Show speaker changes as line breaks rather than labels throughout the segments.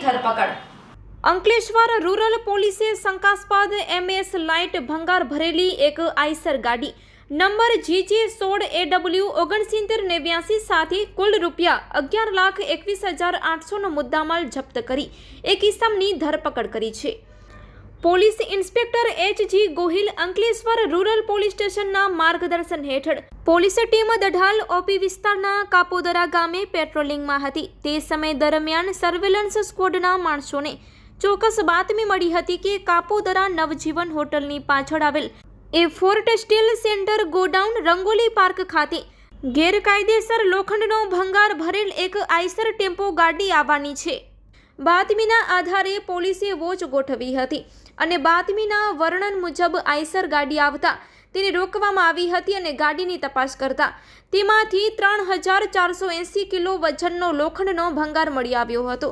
ધરપકડ. અંકલેશ્વર રૂરલ પોલીસે શંકાસ્પદ એમએસ લાઇટ ભંગાર ભરેલી એક આઈસર ગાડી. નંબર જીજે સોળ એ ડબલ્યુ ઓગણસિત્તેર નેવ્યાસી સાથે કુલ રૂપિયા અગિયાર લાખ એકવીસ હજાર આઠસોનો મુદ્દામાલ જપ્ત કરી. એક ઇસમની ધરપકડ કરી છે. Police inspector H G Gohil Ankleshwar rural police સ્ટેશનના માર્ગદર્શન હેઠળ પોલીસ ટીમ દઢાલ ઓપી વિસ્તારના કાપોદરા ગામે પેટ્રોલિંગમાં હતી. તે સમય દરમિયાન સર્વેલન્સ સ્કવોડના માણસોને ચોક્કસ બાતમી મળી હતી કે કાપોદરા નવજીવન હોટલની પાછળ આવેલ A fort steel centre godown Rangoli park ખાતે ગેરકાયદેસર લોખંડનો ભંગાર ભરેલ એક આઈસર ટેમ્પો ગાડી આવવાની છે. બાતમીના આધારે પોલીસે વોચ ગોઠવી હતી અને બાતમીના વર્ણન મુજબ આઈસર ગાડી આવતા તેને રોકવામાં આવી હતી અને ગાડીની તપાસ કરતા તેમાંથી ત્રણ હજાર ચારસો એંસી કિલો વજનનો લોખંડનો ભંગાર મળી આવ્યો હતો,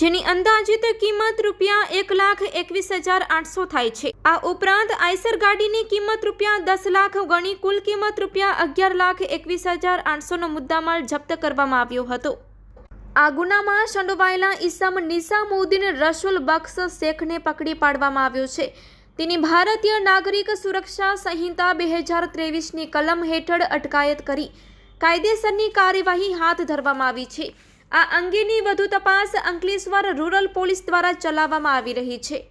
જેની અંદાજિત કિંમત રૂપિયા એક લાખ એકવીસ હજાર આઠસો થાય છે. આ ઉપરાંત આઈસર ગાડીની કિંમત રૂપિયા દસ લાખ ગણી કુલ કિંમત રૂપિયા અગિયાર લાખ એકવીસ હજાર આઠસોનો મુદ્દામાલ જપ્ત કરવામાં આવ્યો હતો. આ ગુનામાં સંડોવાયેલા ઈસમ નિઝામુદ્દીન રસુલ બક્ષ શેખને પકડી પાડવામાં આવ્યો છે. તેની ભારતીય નાગરિક સુરક્ષા સંહિતા બે હજાર ત્રેવીસની કલમ હેઠળ અટકાયત કરી કાયદેસરની કાર્યવાહી હાથ ધરવામાં આવી છે. આ અંગેની વધુ તપાસ અંકલેશ્વર રૂરલ પોલીસ દ્વારા ચલાવવામાં આવી રહી છે.